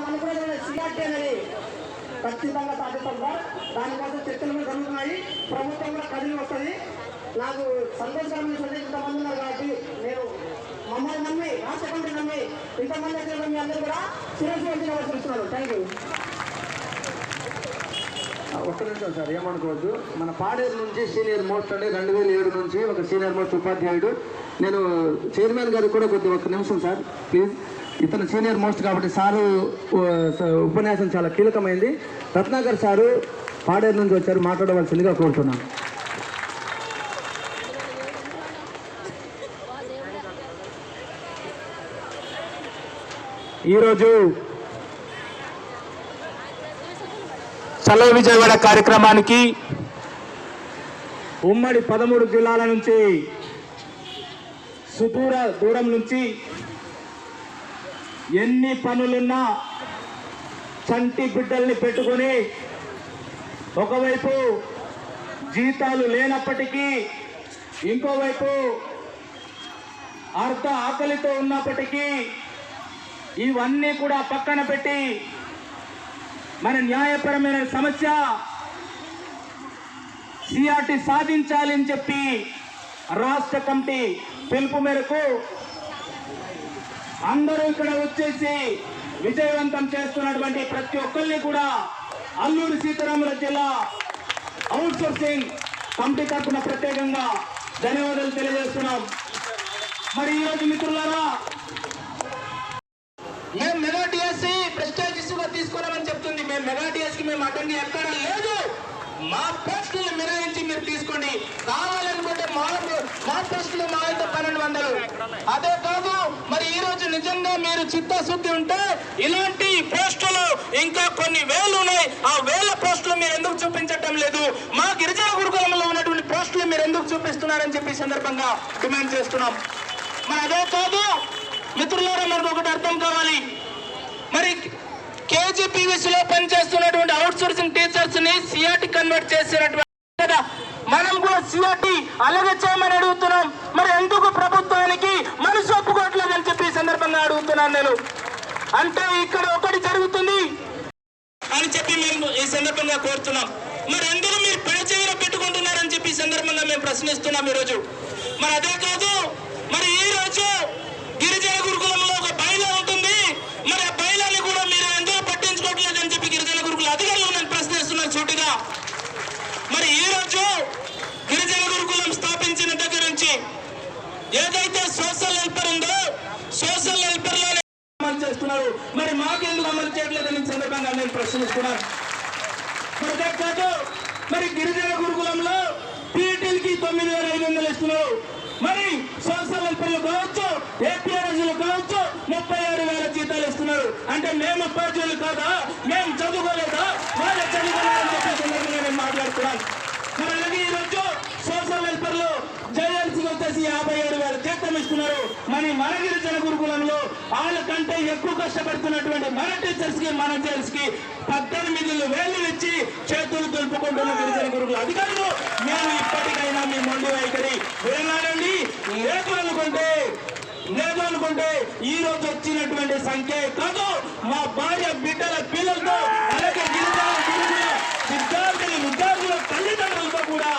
మనం అనుకున్న సిఆర్టీ అనేది ఖచ్చితంగా సాధిస్తాం సార్ దానికోసం చర్చలు కూడా జరుగుతున్నాయి. ప్రభుత్వం కూడా కదిలి వస్తుంది. నాకు సంతోషకరమైన సందేశం ఇంతమంది ఉన్నారు కాబట్టి నేను మమ్మల్ని నమ్మి రాష్ట్ర కమిటీ నమ్మి ఇంతమంది వచ్చిన మీ అందరూ కూడా శిరస్సు వచ్చిన చూస్తున్నాను. థ్యాంక్ యూ ఒక్క నిమిషం సార్ ఏమనుకోవచ్చు మన పాడేరు నుంచి సీనియర్ మోస్ట్ అంటే రెండు వేల ఏడు నుంచి ఒక సీనియర్ మోస్ట్ ఉపాధ్యాయుడు. నేను చైర్మన్ గారికి కూడా కొద్దిగా ఒక నిమిషం సార్ ప్లీజ్. ఇతను సీనియర్ మోస్ట్ కాబట్టి సారు ఉపన్యాసం చాలా కీలకమైంది. రత్నాకర్ సారు పాడేరు నుంచి వచ్చారు మాట్లాడవలసిందిగా కోరుతున్నాను. ఈరోజు చలో విజయవాడ కార్యక్రమానికి ఉమ్మడి పదమూడు జిల్లాల నుంచి సుదూర దూరం నుంచి ఎన్ని పనులున్నా చంటి బిడ్డల్ని పెట్టుకొని ఒకవైపు జీతాలు లేనప్పటికీ ఇంకోవైపు అర్ధ ఆకలితో ఉన్నప్పటికీ ఇవన్నీ కూడా పక్కన పెట్టి మన న్యాయపరమైన సమస్య సిఆర్టీ సాధించాలని చెప్పి రాష్ట్ర కమిటీ పిలుపు మేరకు అందరూ ఇక్కడ వచ్చేసి విజయవంతం చేస్తున్నటువంటి ప్రతి ఒక్కరిని కూడా అల్లూరి సీతారామరాజు జిల్లా అవుట్ సోర్సింగ్ కమిటీ తరఫున ప్రత్యేకంగా ధన్యవాదాలు తెలియజేస్తున్నాం. మరి ఈరోజు మిత్రులారా మేము మెగా టీఎస్సీ ప్రెస్టేజ్ ఇష్యూగా తీసుకోవాలని చెప్తుంది. మేము మెగా టీఎస్కి మేము అటెండ్ ఎక్కడ లేదు. మా పోస్టులు మినహాయించి మీరు తీసుకోండి. కావాలనుకుంటే మా మా పోస్టులు మా అయితే పన్నెండు వందలు. అదే కాదు నిజంగా మీరు చిత్తశుద్ధి ఉంటే ఇలాంటి పోస్టులు ఇంకా కొన్ని వేలు ఉన్నాయి. ఆ వేల పోస్టులు మీరు ఎందుకు చూపించటం లేదు? మా గిరిజన గురుకులంలో ఉన్నటువంటి పోస్టులు మీరు ఎందుకు చూపిస్తున్నారని చెప్పి సందర్భంగా డిమాండ్ చేస్తున్నాం. మరి అదే కాదు మిత్రులారా మనకు ఒకటి అర్థం కావాలి. మరి కేజీపీవీసీ లో పనిచేస్తున్నటువంటి అవుట్ సోర్సింగ్ టీచర్స్ని సిఆర్టీ కన్వర్ట్ చేసినటువంటి కదా మనం కూడా సిఆర్టీ అలాగే చేయమని అడుగుతున్నాం. మరి ఎందుకు ప్రభుత్వానికి మనసు ఒప్పుకోవట్లేదని చెప్పి సందర్భంగా అడుగుతున్నాను నేను. అంటే ఇక్కడ ఒకటి జరుగుతుంది అని చెప్పి మేము ఈ సందర్భంగా కోరుతున్నాం. మరి ఎందుకు మీరు పెడచెవిలో పెట్టుకుంటున్నారని చెప్పి ఈ సందర్భంగా మేము ప్రశ్నిస్తున్నాం ఈరోజు. మరి అదే కాదు మరి ఈ రోజు గిరిజన గురుకులంలో ఒక బయలు ఉంటుంది మరి ఆ బయలాన్ని కూడా మీరు ఎందుకు పట్టించుకోవట్లేదని చెప్పి గిరిజన గురుకుల అధికారులు నేను ప్రశ్నిస్తున్నాను సూటిగా మరి ఈ రోజు గిరిజన గురుకులం స్థాపించిన దగ్గర నుంచి ఏదైతే సోషల్ హెల్పర్ ఉందో సోషల్ హెల్పర్లో అమలు చేస్తున్నారు మరి మాకెందుకు అమలు చేయట్లేదని ఈ సందర్భంగా నేను ప్రశ్నిస్తున్నాను మరి అదే కాదు మరి గిరిజన గురుకులంలో పీటీలకి తొమ్మిది వేల ఐదు వందలు ఇస్తున్నారు మరి సోషల్ వెల్ఫేర్లు కావచ్చు ఏపీఆర్ఎస్లు కావచ్చు ముప్పై ఆరు వేల జీతాలు ఇస్తున్నారు అంటే మేము ఉపాధ్యాయులు కాదా మేము చదువుకోలేదా? వాళ్ళే చదువుకోలేదని చెప్పేసి నేను మాట్లాడుతున్నాను? మరి అలాగే ఈరోజు సోషల్ వెల్ఫేర్లో జేఎల్సీ వచ్చేసి యాభై ఏడు వేల జీతం ఇస్తున్నారు. మరి మన గిరిజన గురుకులంలో వాళ్ళకంటే ఎక్కువ కష్టపడుతున్నటువంటి మన టీచర్స్కి మన జైల్స్కి పద్దెనిమిది వేలు ఇచ్చి చేతులు దులుపుకుంటున్న గిరిజన గురుకుల అధికారులు మేము ఇప్పటికైనా మీ మొండి వైఖరి వినాలండి లేదు అనుకుంటే లేదు అనుకుంటే ఈ రోజు వచ్చినటువంటి సంఖ్య కాదు మా భార్య బిడ్డల పిల్లలతో అలాగే గిరిజన గురుకుల విద్యార్థులు విద్యార్థుల తల్లిదండ్రులతో కూడా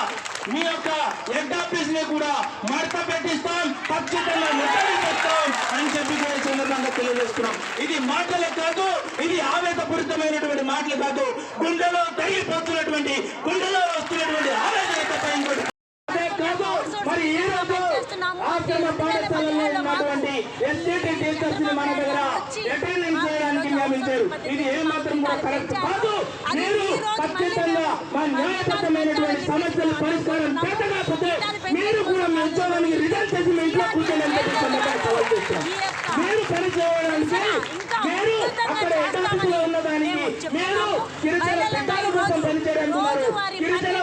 మీ యొక్క హెడ్ ఆఫీస్ని కూడా మడత పెట్టిస్తాం ఖచ్చితంగా ముట్టడి అని చెప్పి కూడా సందర్భంగా తెలియజేస్తున్నాం. ఇది మాటలే కాదు ఇది ఆవేదపూరితమైనటువంటి మాటలు కాదు గుండెలో తగిలిపోతున్నటువంటి గుండెలో వస్తున్నటువంటి ఆవేదన తప్ప ఇంకోటి అదే కాదు మరి ఈ రోజు ఆశ్రమ పాఠశాలలో ఉన్నటువంటి టీచర్స్ని మన దగ్గర అటెండెన్స్ చేయడానికి నియమించారు. ఇది ఏ మాత్రం కూడా కరెక్ట్ కాదు. మీరు ఖచ్చితంగా మా న్యాయబద్ధమైనటువంటి సమస్యల పరిష్కారం పెట్టకపోతే మీరు కూడా మీ ఉద్యోగానికి రిజైన్ చేసి మీ ఇంట్లో కూర్చొని మీరు పని చేయడానికి మీరు అక్కడ ఎటాఫీసులో ఉన్నదానికి మీరు గిరిజన పెట్టాల కోసం పనిచేయడానికి గిరిజన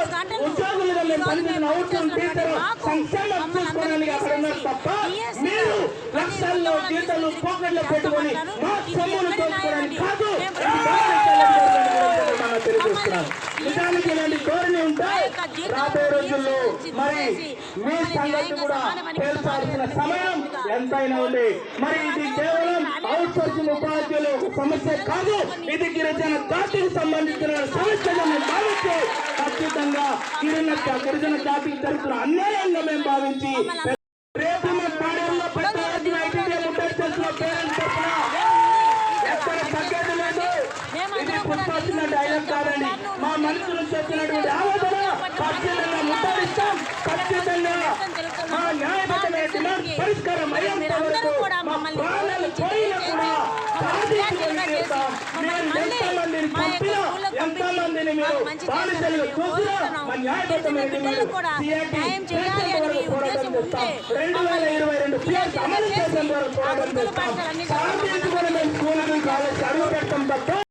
ఉద్యోగులుగా మీరు పనిచేసిన అవసరం టీచర్ సంక్షేమ చూసుకోవడానికి అక్కడ ఉన్నారు తప్ప మీరు లక్షల్లో జీతాలు పాకెట్లో పెట్టుకొని మా సొమ్మును దోచుకోవడానికి కాదు. తెలియజేస్తున్నాను నిజానికి ఇలాంటి ధోరణి ఉంటే రాబోయే రోజుల్లో మరి మీ సంగతి కూడా తేల్చాల్సిన సమయం ఎంతైనా ఉంది. మరి ఇది కేవలం అవుట్ సోర్సింగ్ ఉపాధ్యాయులు ఒక సమస్య కాదు. ఇది గిరిజన జాతికి సంబంధించిన సమస్యగా మేము భావిస్తూ ఖచ్చితంగా గిరిజన గిరిజన జాతికి జరుగుతున్న అన్యాయాన్ని భావించి రేపు తీసుకొచ్చినటువంటి ఆవేదన ఖచ్చితంగా ముద్దాడిస్తాం ఖచ్చితంగా మా న్యాయబద్ధమైన డిమాండ్ పరిష్కారం అయ్యేంత వరకు మా ప్రాణాలు పోయినా కూడా ఎంతమందిని పంపినా ఎంతమందిని మీరు బాధితులు చూసినా మా న్యాయబద్ధమైన డిమాండ్ పోరాటం చేస్తాం. రెండు వేల ఇరవై రెండు పిఎస్ అమలు చేసిన వరకు పోరాటం చేస్తాం. సాధించుకుని మేము స్కూళ్ళకి కాలేజ్ చదువు పెట్టడం తప్ప